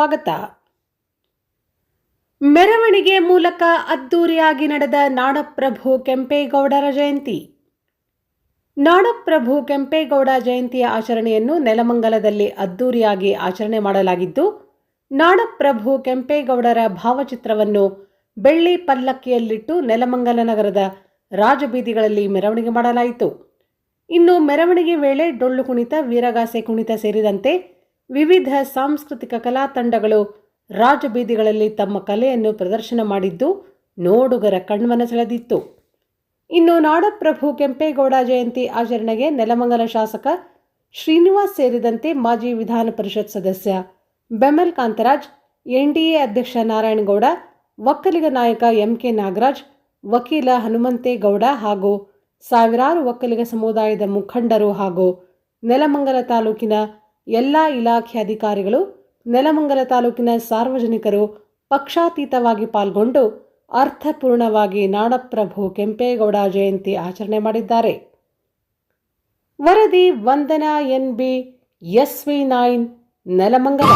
ಸ್ವಾಗತ. ಮೆರವಣಿಗೆ ಮೂಲಕ ಅದ್ದೂರಿಯಾಗಿ ನಡೆದ ನಾಡಪ್ರಭು ಕೆಂಪೇಗೌಡರ ಜಯಂತಿ. ನಾಡಪ್ರಭು ಕೆಂಪೇಗೌಡ ಜಯಂತಿಯ ಆಚರಣೆಯನ್ನು ನೆಲಮಂಗಲದಲ್ಲಿ ಅದ್ದೂರಿಯಾಗಿ ಆಚರಣೆ ಮಾಡಲಾಗಿದ್ದು, ನಾಡಪ್ರಭು ಕೆಂಪೇಗೌಡರ ಭಾವಚಿತ್ರವನ್ನು ಬೆಳ್ಳಿ ಪಲ್ಲಕ್ಕಿಯಲ್ಲಿಟ್ಟು ನೆಲಮಂಗಲ ನಗರದ ರಾಜಬೀದಿಗಳಲ್ಲಿ ಮೆರವಣಿಗೆ ಮಾಡಲಾಯಿತು. ಇನ್ನು ಮೆರವಣಿಗೆ ವೇಳೆ ಡೊಳ್ಳು ಕುಣಿತ, ವೀರಗಾಸೆ ಕುಣಿತ ಸೇರಿದಂತೆ ವಿವಿಧ ಸಾಂಸ್ಕೃತಿಕ ಕಲಾ ತಂಡಗಳು ರಾಜಬೀದಿಗಳಲ್ಲಿ ತಮ್ಮ ಕಲೆಯನ್ನು ಪ್ರದರ್ಶನ ಮಾಡಿದ್ದು ನೋಡುಗರ ಕಣ್ಮನ ಸೆಳೆದಿತ್ತು ಇನ್ನು ನಾಡಪ್ರಭು ಕೆಂಪೇಗೌಡ ಜಯಂತಿ ಆಚರಣೆಗೆ ನೆಲಮಂಗಲ ಶಾಸಕ ಶ್ರೀನಿವಾಸ್ ಸೇರಿದಂತೆ ಮಾಜಿ ವಿಧಾನ ಪರಿಷತ್ ಸದಸ್ಯ ಬೆಮಲ್ ಕಾಂತರಾಜ್, ಎನ್ಡಿಎ ಅಧ್ಯಕ್ಷ ನಾರಾಯಣಗೌಡ, ಒಕ್ಕಲಿಗ ನಾಯಕ ಎಂಕೆ ನಾಗರಾಜ್, ವಕೀಲ ಹನುಮಂತೇಗೌಡ ಹಾಗೂ ಸಾವಿರಾರು ಒಕ್ಕಲಿಗ ಸಮುದಾಯದ ಮುಖಂಡರು ಹಾಗೂ ನೆಲಮಂಗಲ ತಾಲೂಕಿನ ಎಲ್ಲ ಇಲಾಖೆ ಅಧಿಕಾರಿಗಳು ನೆಲಮಂಗಲ ತಾಲೂಕಿನ ಸಾರ್ವಜನಿಕರು ಪಕ್ಷಾತೀತವಾಗಿ ಪಾಲ್ಗೊಂಡು ಅರ್ಥಪೂರ್ಣವಾಗಿ ನಾಡಪ್ರಭು ಕೆಂಪೇಗೌಡ ಜಯಂತಿ ಆಚರಣೆ ಮಾಡಿದ್ದಾರೆ. ವರದಿ Vandana N B S V nine Nelamangala.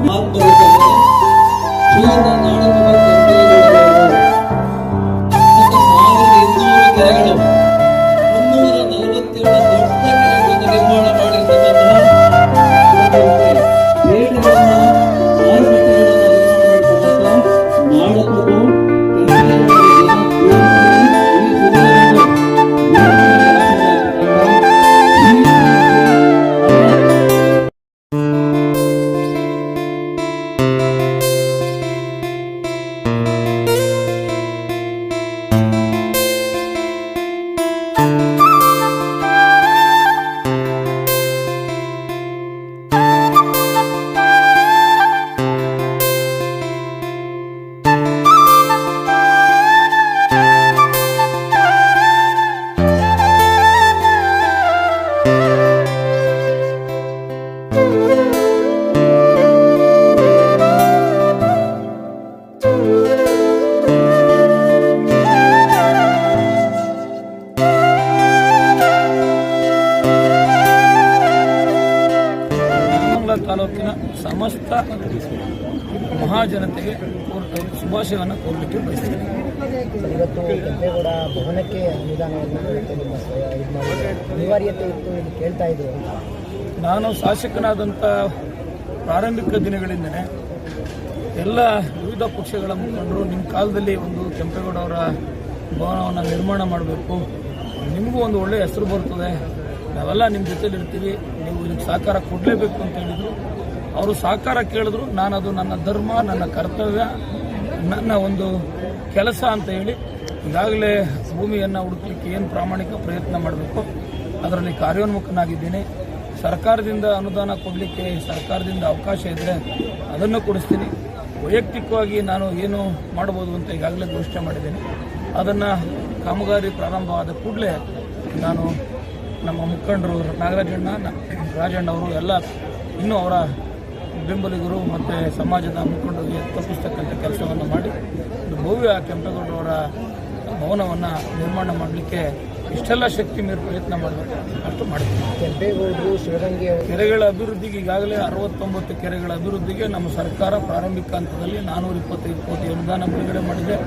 ಭೂಮಿ ಆತ್ಮರಿದ್ದಾರೆ ಶ್ರೀಯುತ ನಾಡಪ್ರಭು ತಾಲೂಕಿನ ಸಮಸ್ತ ಮಹಾಜನತೆಗೆ ಶುಭಾಶಯವನ್ನು ಕೋರಲಿಕ್ಕೆ ಬಯಸ್ತೀನಿ. ಇವತ್ತು ಕೆಂಪೇಗೌಡ ಭವನಕ್ಕೆ ಅನುದಾನವನ್ನು ಅನಿವಾರ್ಯತೆ ಇತ್ತು ಎಂದು ಕೇಳ್ತಾ ಇದ್ರು ನಾನು ಶಾಸಕನಾದಂಥ ಪ್ರಾರಂಭಿಕ ದಿನಗಳಿಂದಲೇ ಎಲ್ಲ ವಿವಿಧ ಪಕ್ಷಗಳ ಮುಖಂಡರು ನಿಮ್ಮ ಕಾಲದಲ್ಲಿ ಒಂದು ಕೆಂಪೇಗೌಡ ಅವರ ಭವನವನ್ನು ನಿರ್ಮಾಣ ಮಾಡಬೇಕು. ನಿಮಗೂ ಒಂದು ಒಳ್ಳೆಯ ಹೆಸರು ಬರ್ತದೆ. ನಾವೆಲ್ಲ ನಿಮ್ಮ ಜೊತೆಲಿ ಇರ್ತೀವಿ, ನೀವು ಇದಕ್ಕೆ ಸಹಕಾರ ಕೊಡಲೇಬೇಕು ಅಂತ ಹೇಳಿದರು. ಅವರು ಸಹಕಾರ ಕೇಳಿದ್ರು ನಾನು ಅದು ನನ್ನ ಧರ್ಮ, ನನ್ನ ಕರ್ತವ್ಯ, ನನ್ನ ಒಂದು ಕೆಲಸ ಅಂತ ಹೇಳಿ ಈಗಾಗಲೇ ಭೂಮಿಯನ್ನು ಹುಡುಕಲಿಕ್ಕೆ ಏನು ಪ್ರಾಮಾಣಿಕ ಪ್ರಯತ್ನ ಮಾಡಬೇಕು, ಅದರಲ್ಲಿ ಕಾರ್ಯೋನ್ಮುಖನಾಗಿದ್ದೀನಿ. ಸರ್ಕಾರದಿಂದ ಅನುದಾನ ಕೊಡಲಿಕ್ಕೆ ಸರ್ಕಾರದಿಂದ ಅವಕಾಶ ಇದ್ದರೆ ಅದನ್ನು ಕೊಡಿಸ್ತೀನಿ. ವೈಯಕ್ತಿಕವಾಗಿ ನಾನು ಏನು ಮಾಡ್ಬೋದು ಅಂತ ಈಗಾಗಲೇ ಘೋಷಣೆ ಮಾಡಿದ್ದೀನಿ. ಅದನ್ನು ಕಾಮಗಾರಿ ಪ್ರಾರಂಭವಾದ ಕೂಡಲೇ ನಾನು ನಮ್ಮ ಮುಖಂಡರು ನಾಗರಾಜಣ್ಣ ರಾಜಣ್ಣ ಅವರು ಎಲ್ಲ ಇನ್ನೂ ಅವರ ಬೆಂಬಲಿಗರು ಮತ್ತು ಸಮಾಜದ ಮುಖಂಡರಿಗೆ ತಪ್ಪಿಸ್ತಕ್ಕಂಥ ಕೆಲಸವನ್ನು ಮಾಡಿ ಒಂದು ಭವ್ಯ ಕೆಂಪೇಗೌಡರವರ ಭವನವನ್ನು ನಿರ್ಮಾಣ ಮಾಡಲಿಕ್ಕೆ ಇಷ್ಟೆಲ್ಲ ಶಕ್ತಿ ಮೀರಿ ಪ್ರಯತ್ನ ಮಾಡಬೇಕು. ಅಷ್ಟು ಮಾಡ್ತೀವಿ. ಕೆಂಪೇಗೌಡರು ಶಿವಗಂಗೆ ಅವರು ಕೆರೆಗಳ ಅಭಿವೃದ್ಧಿಗೆ ಈಗಾಗಲೇ ಅರವತ್ತೊಂಬತ್ತು ಕೆರೆಗಳ ಅಭಿವೃದ್ಧಿಗೆ ನಮ್ಮ ಸರ್ಕಾರ ಪ್ರಾರಂಭಿಕ ಹಂತದಲ್ಲಿ ನಾನೂರ ಇಪ್ಪತ್ತೈದು ಕೋಟಿ ಅನುದಾನ ಬಿಡುಗಡೆ ಮಾಡಿದೆ.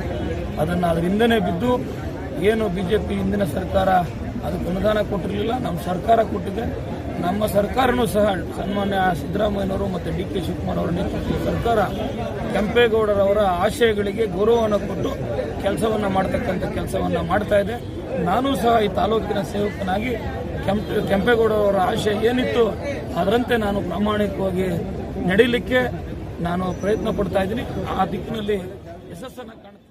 ಅದನ್ನು ಅದರಿಂದನೇ ಬಿದ್ದು ಏನು ಬಿ ಜೆ ಪಿ ಹಿಂದಿನ ಸರ್ಕಾರ ಅದಕ್ಕೆ ಅನುದಾನ ಕೊಟ್ಟಿರಲಿಲ್ಲ. ನಮ್ಮ ಸರ್ಕಾರ ಕೊಟ್ಟಿದೆ ನಮ್ಮ ಸರ್ಕಾರನೂ ಸಹ ಸನ್ಮಾನ್ಯ ಸಿದ್ದರಾಮಯ್ಯನವರು ಮತ್ತು ಡಿ ಕೆ ಶಿವಕುಮಾರ್ ಅವರ ನೇತೃತ್ವದ ಸರ್ಕಾರ ಕೆಂಪೇಗೌಡರವರ ಆಶಯಗಳಿಗೆ ಗೌರವವನ್ನು ಕೊಟ್ಟು ಕೆಲಸವನ್ನು ಮಾಡ್ತಕ್ಕಂಥ ಕೆಲಸವನ್ನು ಮಾಡ್ತಾ ಇದೆ. ನಾನು ಸಹ ಈ ತಾಲೂಕಿನ ಸೇವಕನಾಗಿ ಕೆಂಪ, ಕೆಂಪೇಗೌಡರವರ ಆಶಯ ಏನಿತ್ತು ಅದರಂತೆ ನಾನು ಪ್ರಾಮಾಣಿಕವಾಗಿ ನಡೀಲಿಕ್ಕೆ ನಾನು ಪ್ರಯತ್ನ ಪಡ್ತಾ ಇದ್ದೀನಿ. ಆ ದಿಕ್ಕಿನಲ್ಲಿ ಯಶಸ್ಸನ್ನು ಕಾಣ್ತಾ